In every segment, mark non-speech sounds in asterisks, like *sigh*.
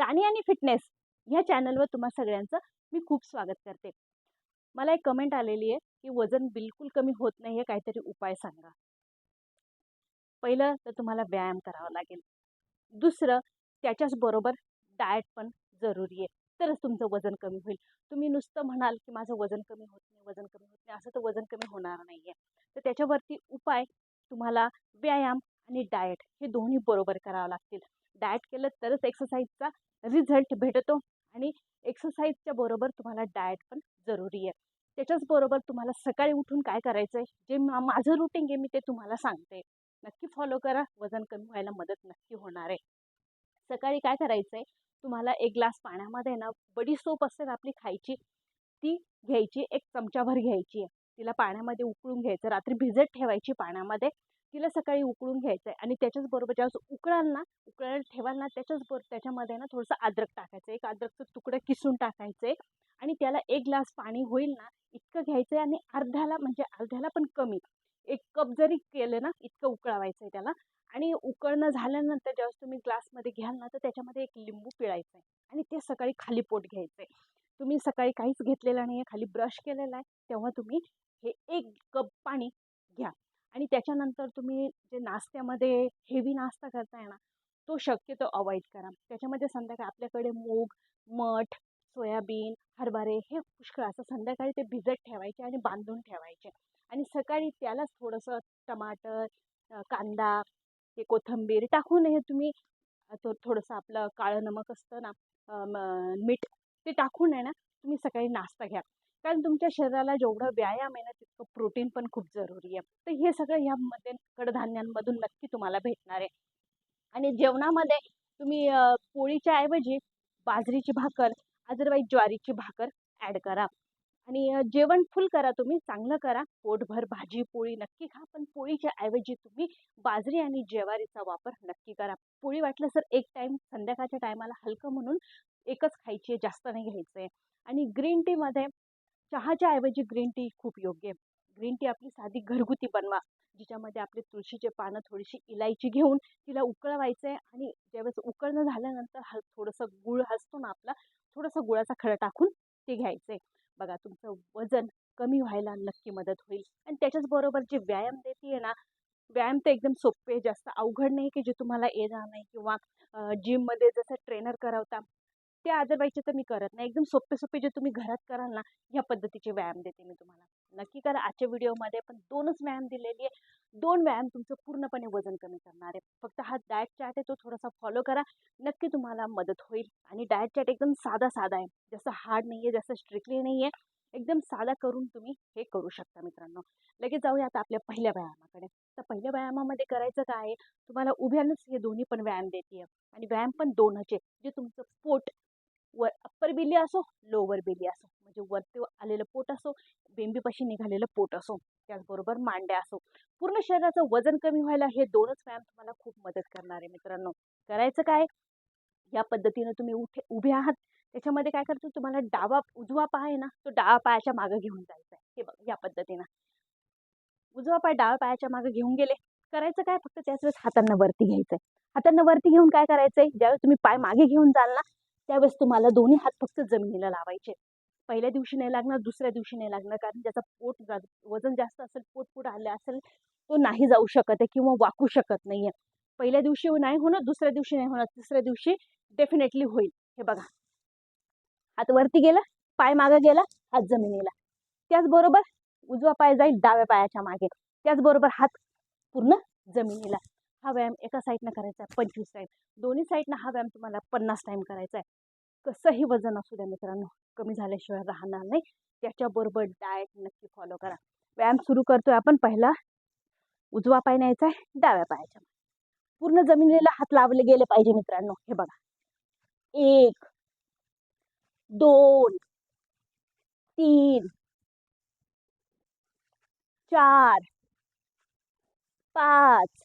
राणी आणि फिटनेस ह्या चॅनलवर तुम्हा सगळ्यांचं मी खूप स्वागत करते. मला एक कमेंट आलेली आहे की वजन बिलकुल कमी होत नाही आहे काहीतरी उपाय सांगा. पहिलं तर तुम्हाला व्यायाम करावा लागेल. दुसरं त्याच्याच बरोबर डाएट पण जरुरी आहे. तरच तुमचं वजन कमी होईल. तुम्ही नुसतं म्हणाल की माझं वजन कमी होत नाही वजन कमी होत नाही असं तर वजन कमी होणार नाही आहे तर त्याच्यावरती उपाय तुम्हाला व्यायाम आणि डाएट हे दोन्ही बरोबर करावं लागतील. डाएट केलं तरच एक्सरसाइजचा रिझल्ट भेटतो. आणि एक्सरसाइजच्या बरोबर तुम्हाला डाएट पण जरुरी आहे. त्याच्याच बरोबर तुम्हाला सकाळी उठून काय करायचं आहे जे माझं रुटीन आहे मी ते तुम्हाला सांगते. नक्की फॉलो करा. वजन कमी व्हायला मदत नक्की होणार आहे. सकाळी काय करायचं आहे तुम्हाला एक ग्लास पाण्यामध्ये ना बडी सोप असते ना आपली खायची ती घ्यायची एक चमचाभर घ्यायची आहे. तिला पाण्यामध्ये उकळून घ्यायचं. रात्री भिजत ठेवायची पाण्यामध्ये. तिला सकाळी उकळून घ्यायचं आहे आणि त्याच्याच बरोबर ज्यावेळेस उकळाल ना उकळायला ठेवाल ना त्याच्याच बरोबर त्याच्यामध्ये ना थोडंसं अद्रक टाकायचं. एक अद्रकचं तुकडं किसून टाकायचं आहे आणि त्याला एक ग्लास पाणी होईल ना इतकं घ्यायचं आहे आणि अर्ध्याला म्हणजे अर्ध्याला पण कमी. एक कप जरी केलं ना इतकं उकळवायचं आहे त्याला आणि उकळणं झाल्यानंतर ज्यावेळेस तुम्ही ग्लासमध्ये घ्याल ना तर त्याच्यामध्ये एक लिंबू पिळायचं आहे आणि ते सकाळी खाली पोट घ्यायचं आहे तुम्ही सकाळी काहीच घेतलेलं नाही आहे खाली ब्रश केलेला आहे तेव्हा तुम्ही हे एक कप पाणी आणि त्याच्यानंतर तुम्ही जे नाश्त्यामध्ये हेवी नाश्ता करताय ना तो शक्यतो अवॉइड करा. त्याच्यामध्ये संध्याकाळी आपल्याकडे मूग मठ सोयाबीन हरभरे हे पुष्कळ असं संध्याकाळी ते भिजत ठेवायचे आणि बांधून ठेवायचे. आणि सकाळी त्यालाच थोडंसं टमाटर कांदा हे कोथिंबीर टाकून हे तुम्ही तो थोडंसं आपलं काळं नमक असतं ना मीठ ते टाकून आहे ना तुम्ही सकाळी नाश्ता घ्या. कारण तुमच्या शरीराला जेवढं व्यायाम आहे ना तितकं प्रोटीन पण खूप जरुरी आहे. तर हे सगळं ह्यामध्ये कडधान्यांमधून नक्की तुम्हाला भेटणार आहे. आणि जेवणामध्ये तुम्ही पोळीच्या ऐवजी बाजरीची भाकर अदरवाईज ज्वारीची भाकर ॲड करा. आणि जेवण फुल करा तुम्ही चांगलं करा. पोटभर भाजी पोळी नक्की खा पण पोळीच्या ऐवजी तुम्ही बाजरी आणि ज्वारीचा वापर नक्की करा. पोळी वाटलं सर एक टाईम संध्याकाळच्या टायमाला हलकं म्हणून एकच खायची आहे जास्त नाही घ्यायचं आहे आणि ग्रीन टीमध्ये चहाच्या ऐवजी ग्रीन टी खूप योग्य आहे. ग्रीन टी आपली साधी घरगुती बनवा जिच्यामध्ये आपले तुळशीचे पानं थोडीशी इलायची घेऊन तिला उकळवायचं आहे आणि ज्यावेळेस उकळणं झाल्यानंतर ह थोडंसं गुळ असतो ना आपला थोडंसं गुळाचा खडा टाकून ते घ्यायचं आहे बघा तुमचं वजन कमी व्हायला नक्की मदत होईल. आणि त्याच्याचबरोबर जे व्यायाम देते ना व्यायाम तर एकदम सोपे जास्त अवघड नाही की जे तुम्हाला येणार नाही किंवा जिममध्ये जसं ट्रेनर करवता ते अदरवाईजचे तर मी करत नाही. एकदम सोपे सोपे जे तुम्ही घरात कराल ना ह्या पद्धतीचे व्यायाम देते मी तुम्हाला. नक्की करा. आजच्या व्हिडिओमध्ये पण दोनच व्यायाम दिलेली आहे. दोन व्यायाम तुमचं पूर्णपणे वजन कमी करणार आहे. फक्त हा डाएट चार्ट आहे तो थोडासा फॉलो करा. नक्की तुम्हाला मदत होईल. आणि डाएट चार्ट एकदम साधा साधा आहे. जसं हार्ड नाही आहे जसं स्ट्रिक्टली नाही आहे एकदम साधा करून तुम्ही हे करू शकता मित्रांनो. लगेच जाऊया आता आपल्या पहिल्या व्यायामाकडे. तर पहिल्या व्यायामामध्ये करायचं काय आहे? तुम्हाला उभ्यानंच हे दोन्ही पण व्यायाम देते आणि व्यायाम पण दोनच आहे. जे तुमचं पोट वर अप्पर बेली असो लोवर बेली असो. म्हणजे वरती आलेलं पोट असो बेंबीपाशी निघालेलं पोट असो त्याचबरोबर मांड्या असो. पूर्ण शरीराचं वजन कमी व्हायला हे दोनच व्यायाम तुम्हाला खूप मदत करणार आहे मित्रांनो. करायचं काय? या पद्धतीनं तुम्ही उठे उभे आहात. त्याच्यामध्ये काय करतो तुम्हाला डावा उजवा पाय ना तो डावा पायाच्या मागं घेऊन जायचा आहे. हे बघ या पद्धतीनं. उजवा पाय डाव्या पायाच्या मागं घेऊन गेले. करायचं काय? फक्त त्याच वेळेस हातांना वरती घ्यायचंय. हातांना वरती घेऊन काय करायचंय? ज्यावेळेस तुम्ही पाय मागे घेऊन जाल ना त्यावेळेस तुम्हाला दोन्ही हात फक्त जमिनीला लावायचे. पहिल्या दिवशी नाही लागणार दुसऱ्या दिवशी नाही लागणार कारण ज्याचा पोट वजन जास्त असेल पोट पुढे आलं असेल तो नाही जाऊ शकत आहे किंवा वाकू शकत नाही आहे. पहिल्या दिवशी नाही होणार दुसऱ्या दिवशी नाही होणार तिसऱ्या दिवशी डेफिनेटली होईल. हे बघा. हात वरती गेला पाय मागे गेला हात जमिनीला. त्याचबरोबर उजवा पाय जाईल डाव्या पायाच्या मागे. त्याचबरोबर हात पूर्ण जमिनीला. हा व्यायाम एका साईडनं करायचा आहे पंचवीस टाईम दोन्ही साईडनं हा व्यायाम तुम्हाला पन्नास टाईम करायचा आहे. कसंही वजन असू द्या मित्रांनो कमी झाल्याशिवाय राहणार नाही. त्याच्याबरोबर डाएट नक्की फॉलो करा. व्यायाम सुरू करतोय आपण पहिला उजवा पाय न्यायचा आहे डाव्या पायाच्या पूर्ण जमिनीला हात लावले गेले पाहिजे मित्रांनो हे बघा. एक दोन तीन चार पाच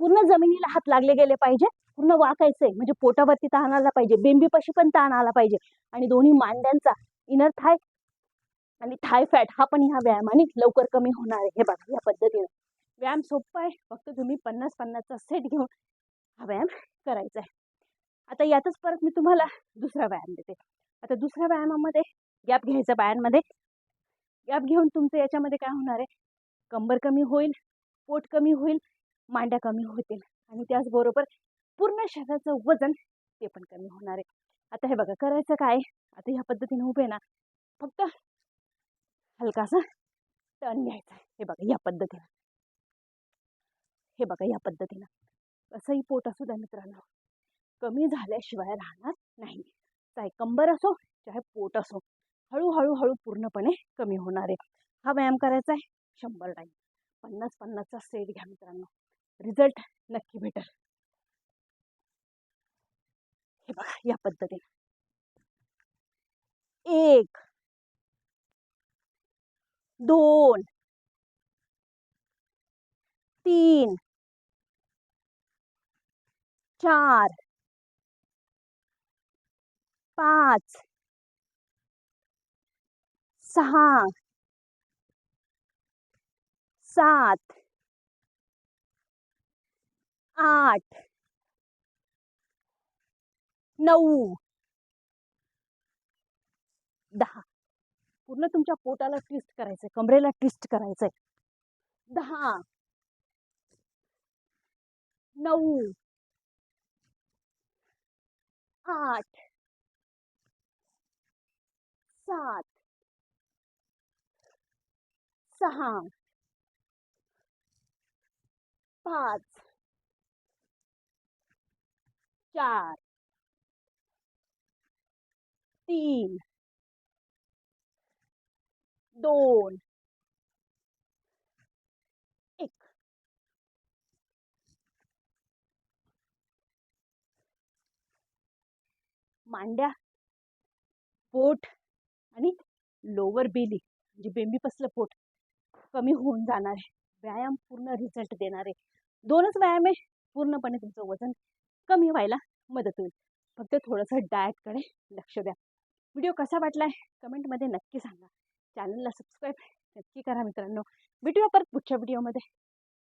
पूर्ण जमिनीला हात लागले गेले पाहिजे पूर्ण वाकायचंय. म्हणजे पोटावरती ताण आला पाहिजे बेंबीपाशी पण ताण आला पाहिजे. आणि दोन्ही मांड्यांचा इनर थाय आणि थाय फॅट हा पण ह्या व्यायामाने लवकर कमी होणार आहे. हे बघा या पद्धतीने. व्यायाम सोपा आहे फक्त तुम्ही पन्नास पन्नासचा सेट घेऊन हा व्यायाम करायचा आहे. आता यातच परत मी तुम्हाला दुसरा व्यायाम देते. आता दुसऱ्या व्यायामामध्ये गॅप घ्यायचा पायांमध्ये गॅप घेऊन तुमचं याच्यामध्ये काय होणार आहे? कंबर कमी होईल पोट कमी होईल मांड्या कमी होतील. आणि त्याचबरोबर पूर्ण शरीराचं वजन ते पण कमी होणार आहे. आता हे बघा करायचं काय? आता ह्या पद्धतीने उभे ना फक्त हलकासा टर्न घ्यायचा आहे. हे बघा या पद्धतीनं. हे बघा या पद्धतीनं. असंही पोट असू द्या मित्रांनो. कमी झाल्याशिवाय राहणार नाही. चाहे कंबर असो चाहे पोट असो हळूहळू हळू पूर्णपणे कमी होणार आहे. हा व्यायाम करायचा आहे शंभर टाईम पन्नास पन्नासचा सेट घ्या मित्रांनो. रिझल्ट नक्की भेटेल. हे बघा या पद्धतीने. एक दोन तीन चार पाच सहा सात आठ. नऊ. दहा. पूर्ण तुमच्या पोटाला ट्विस्ट करायचंय कमरेला ट्विस्ट करायचंय. दहा. नऊ. आठ. सात. सहा. पाच. चार. तीन. दोन. एक. मांड्या पोट आणि लोअर बेली म्हणजे बेंबीपासलं पोट कमी होऊन जाणार आहे. व्यायाम पूर्ण रिझल्ट देणार आहे. दोनच व्यायाम आहे. पूर्णपणे तुमचं वजन कमी व्हायला मदत होईल. फक्त थोडंसं डाएटकडे *laughs* लक्ष द्या. व्हिडिओ कसा वाटला आहे कमेंटमध्ये नक्की सांगा. चॅनलला सबस्क्राईब नक्की करा मित्रांनो. भेटूया परत पुढच्या व्हिडिओमध्ये